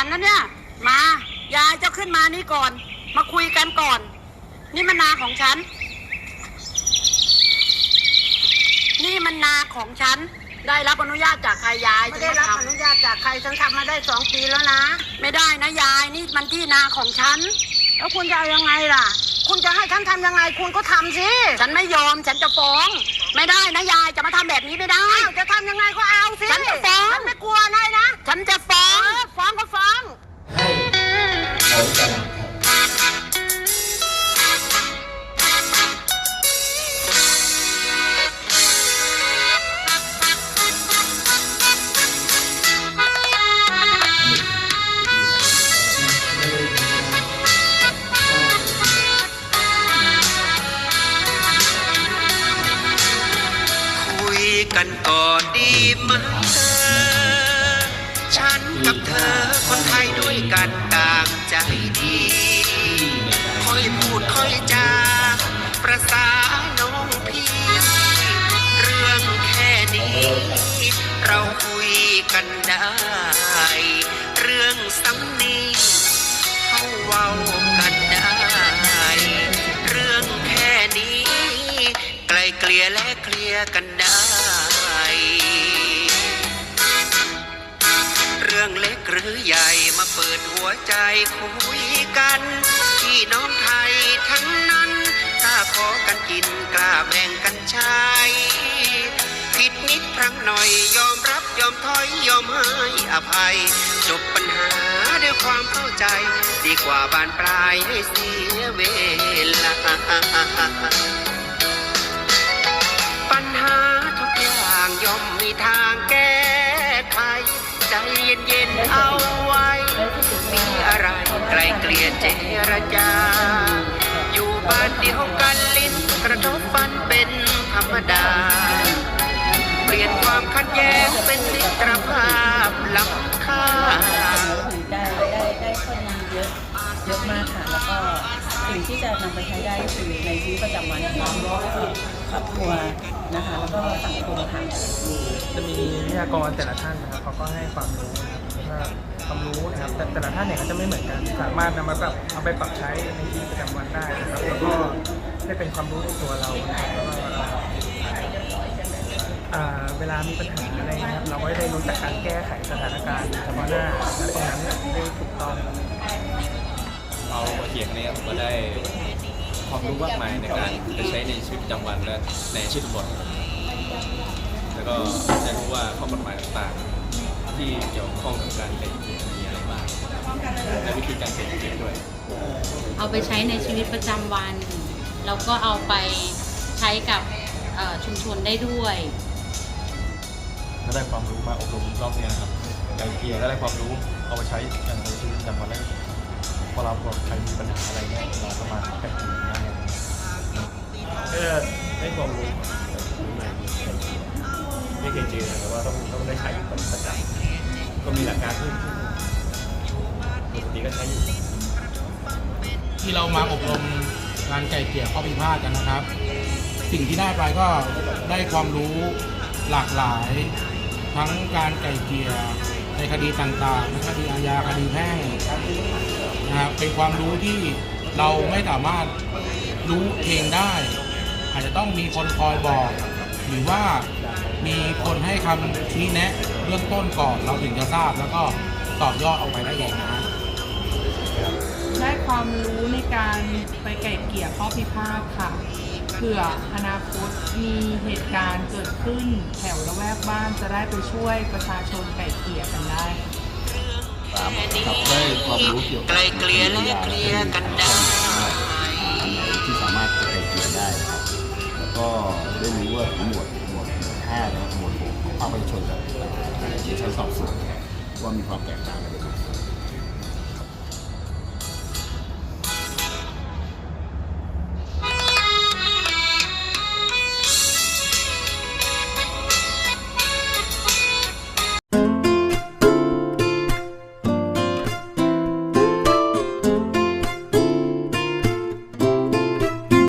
ฉันนะเนี่ย มายายเจ้าขึ้นมานี่ก่อน มาคุยกันก่อน นี่มันนาของฉัน นี่มันนาของฉัน ได้รับอนุญาตจากใครยายไม่ได้รับอนุญาตจากใครฉันทำมาได้สองปีแล้วนะ ไม่ได้นะยายนี่มันที่นาของฉัน แล้วคุณจะเอายังไงล่ะ คุณจะให้ฉันทำยังไงคุณก็ทำสิฉันไม่ยอมฉันจะฟ้อง ไม่ได้นะยายจะมาทำแบบนี้ไม่ได้ อ้าวจะทำยังไงก็เอาสิฉันจะฟ้อง ฉันไม่กลัวอะไรนะ ฉันจะฟ้อ กันต่างใจดี ค่อยพูดค่อยจาประสาน้องพี่ เรื่องแค่นี้ เราคุยกันได้ เรื่องสำนีเขาเว้ากันได้ เรื่องแค่นี้ ไกลเกลี่ยและเคลียร์กัน เปิดหัวใจคุยกันพี่น้องไทยทั้งนั้นถ้าขอกันกินกล้าแบ่งกันใช้ผิดนิดพลังหน่อยยอมรับยอมถอยยอมให้อภัย จบปัญหาด้วยความเข้าใจ ดีกว่าบานปลายให้เสียเวลา ปัญหาทุกอย่างย่อมมีทางแก้ไขใจเย็นๆเอาไว้มีอะ ไกลเกลี่ยเจรจา อยู่บ้านเดียวกันลิ้นกระทบฟันเป็นธรรมดา เปลี่ยนความขัดแย้งเป็นมิตรภาพล้ำค่าได้ได้ได้ข้อดีเยอะเยอะมากค่ะแล้วก็สิ่งที่จะนำไปใช้ได้ก็คือในชีวิตประจำวันของเราครอบครัวนะคะแล้วก็สังคมค่ะจะมีวิทยากรแต่ละท่านนะครับเขาก็ให้ความรู้นะครับว่า ความรู้นะครับ แต่แต่ละท่านเนี่ยก็จะไม่เหมือนกันสามารถนำมาปรับเอาไปปรับใช้ในชีวิตประจำวันได้นะครับแล้วก็ได้เป็นความรู้ในตัวเรานะครับแล้วก็อ่าเวลามีปัญหาอะไรนะครับ เราก็ได้รู้จักการแก้ไขสถานการณ์เฉพาะหน้าและตรงนั้นเนี่ยได้ถูกต้องเอาเขียงเนี่ยผมก็ได้ความรู้มากมายในการไปใช้ในชีวิตประจำวันและในชีวิตบทแล้วก็ได้รู้ว่าข้อกฎหมายต่างๆ ที่เกี่ยวข้องกับการเป็นเกียรมีอะไรบ้างและวิธีการเป็นเกียรด้วย เอาไปใช้ในชีวิตประจำวันแล้วก็เอาไปใช้กับเอ่อชุมชนได้ด้วย ก็ได้ความรู้มาอบรมรอบนี้นะครับไกลเกลี่ยก็ได้ความรู้เอาไปใช้อย่างในชีวิตประจำวันแล้วพอเราบอกใครมีปัญหาอะไรเนี่ยเราก็มาไกลเกลี่ยได้ก็ได้ความรู้ใหม่ไม่เคยเจอแต่ว่าต้องต้องได้ ก็มีหลักการที่ปกติก็ใช้อยู่ที่เรามาอบรมการไก่เกลี่ยข้อพิพาทกันนะครับ สิ่งที่ได้ไปก็ได้ความรู้หลากหลาย ทั้งการไก่เกลี่ยในคดีต่างๆทั้งคดีอาญาคดีแพ่งนะครับเป็นความรู้ที่เราไม่สามารถรู้เองได้ อาจจะต้องมีคนคอยบอก หรือว่ามีคนให้คำชี้แนะเบื้องต้นก่อนเราถึงจะทราบ แล้วก็ต่อยอดออกไปได้เองนะได้ความรู้ในการไปไก่เกลี่ยข้อพิพาทค่ะเผื่ออนาคตมีเหตุการณ์เกิดขึ้นแถวละแวกบ้านจะได้ไปช่วยประชาชนไก่เกลี่ยกันได้แค่นี้ไกลเกลี่ยและเคลียร์กันได้ที่สามารถจะไกลเกลี่ยได้นะครับแล้วก็ ได้รู้ว่าหมวดหมวดห้าและหมวดหกของภาคประชาชนกับใชั้นสอบสวนว่ามีความแตกต่างกันยังไง